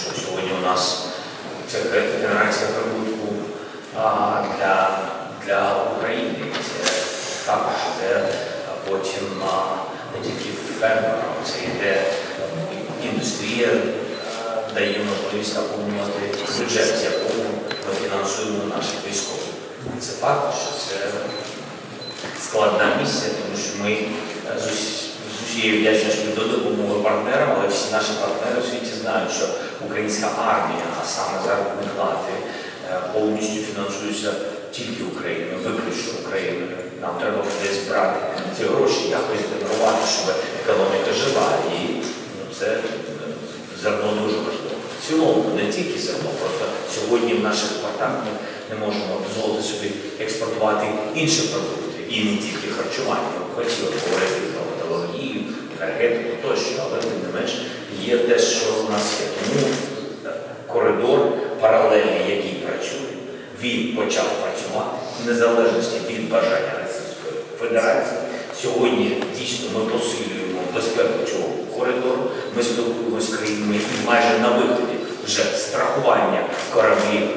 що сьогодні у нас це генерація прибутку для, для України. Це також йде потім не тільки фермерам, це йде індустрія, дає можливість наповнювати бюджет, з якого ми фінансуємо наших військових. Це факт, що це складна місія, тому що ми е, з, ус- з усією вдячністю до допомоги партнерам, але всі наші партнери у світі знають, що українська армія, а саме заробітні плати, е, повністю фінансуються тільки Україною, виключно Україною. Нам треба десь брати ці гроші, якось генерувати, щоб економіка жила. І ну, це е, зерно дуже важливо. В цілому, не тільки зерно, просто сьогодні в наших портах ми не можемо дозволити собі експортувати інші продукти, і не тільки харчування. Ми хотіли говорити про металургію, енергетику тощо, але тим не менш є те, що у нас є. Тому е, коридор паралельний, який працює, він почав працювати в незалежності від бажання Російської Федерації. Сьогодні дійсно ми посилюємо безпеку цього коридору. Ми спілкуємося з країнами і майже на виході вже страхування кораблів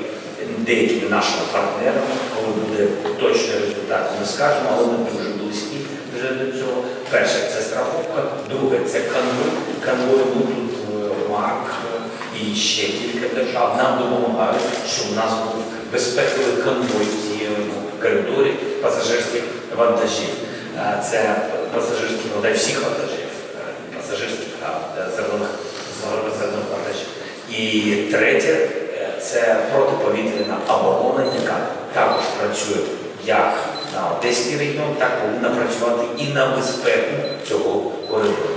деякими нашими партнерами. Коли буде точний результат, ми скажемо, але ми дуже близькі вже до цього. Перше це страховка, друге це конвой. Конвой будуть е, МАК е, і ще кілька держав. Нам допомагають, щоб у нас був безпековий конвой в цьому коридорі пасажирських вантажів. Е, Це пасажирські вантажі всіх вантажів, е, пасажирських, е, зернових вантажів. І третє е, це протиповітряна оборона, яка також працює як на Одеський регіон, так повинна працювати і на безпеку цього коридору.